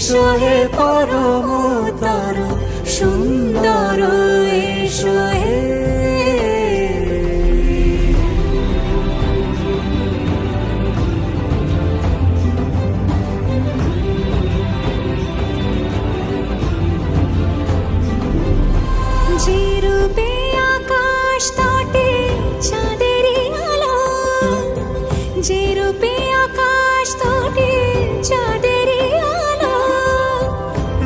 এসো হে পরমতার সুন্দর এসো হে রূপে আকাশ তটে চাঁদেরই আলো যে রূপে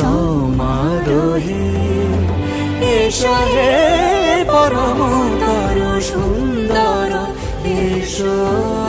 সমারোহে এসো হে পরমতর সুন্দর এসো।